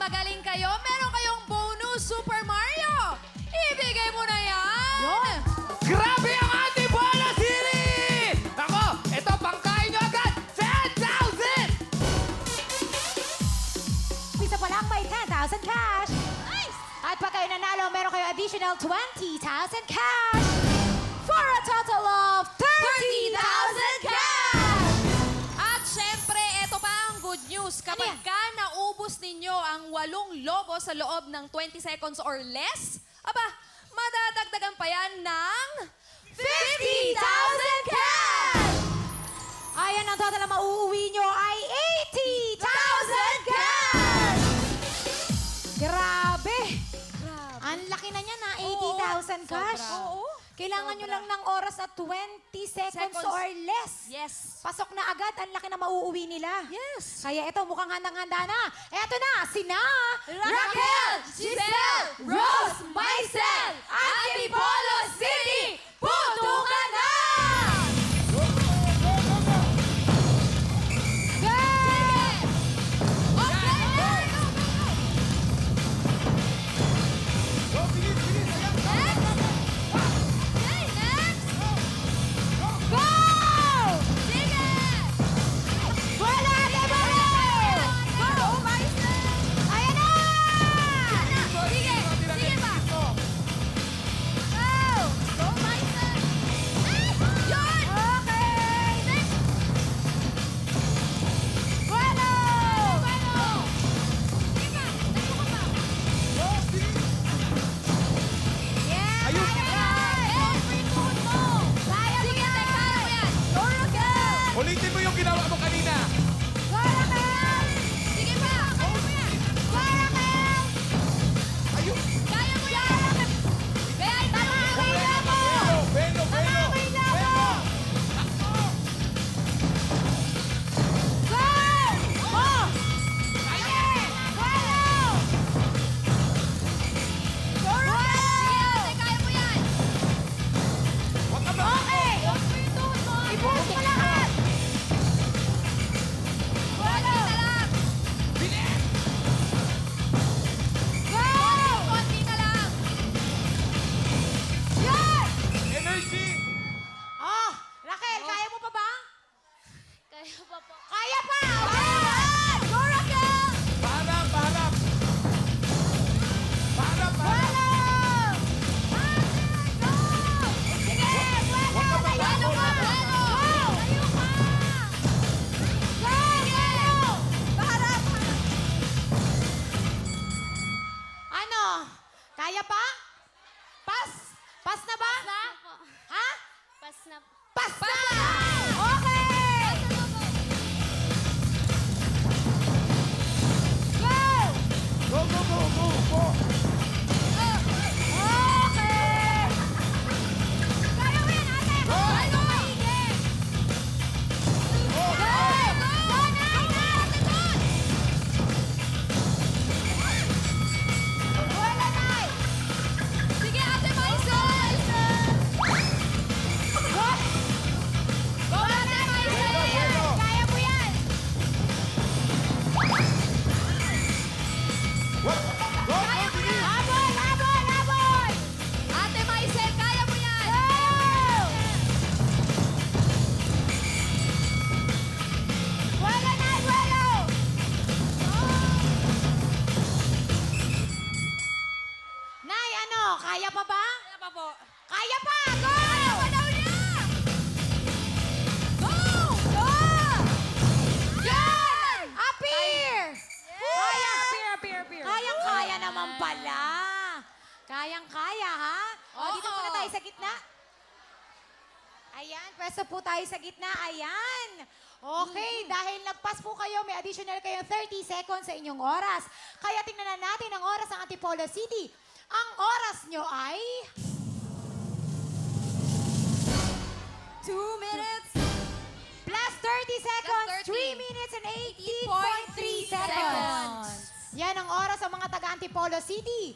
magaling kayo, meron kayong bonus Super Mario. Ibigay mo na yan. Yun. Grabe ang ating bola, Siri! Ako, ito pangkain nyo agad! 10,000! Pisa pa lang may 10,000 cash. Nice! At pag kayo nanalo, meron kayo additional 20,000 cash. Lobo sa loob ng 20 seconds or less, aba, madadagdagan pa yan ng 50,000 cash! Ayan ang total na mauuwi nyo ay 80,000 cash! Grabe! Ang laki na niya na, 80,000 cash. Oo. Kailangan nyo Sobra. lang ng oras na 20 seconds, Seconds. or less. Yes. Pasok na agad, ang laki na mauuwi nila. Yes. Kaya ito, mukhang handang-handa na. Eto na, sina Raquel, Giselle, Rose, Maisel, Kaya pa? Pas? Pas na ba? Ha? Pas na. Pas na! Okay! Pa ba? Kaya pa po. Kaya pa! Go! Kaya pa daw niya! Go! Go! Yan! Appear! Kaya! Appear, appear, appear. Kayang-kaya naman pala. Kayang-kaya, ha? O, Oo. dito muna tayo sa gitna. Ayan, pwesto po tayo sa gitna. Ayan. Okay, dahil nagpas po kayo, may additional kayong 30 seconds sa inyong oras. Kaya tingnan na natin ang oras ng Antipolo City. Ang oras nyo ay... 2 minutes. Plus 30 seconds, Plus 3 30. minutes and 18.3 18.3 seconds. seconds. Yan ang oras sa mga taga Antipolo City.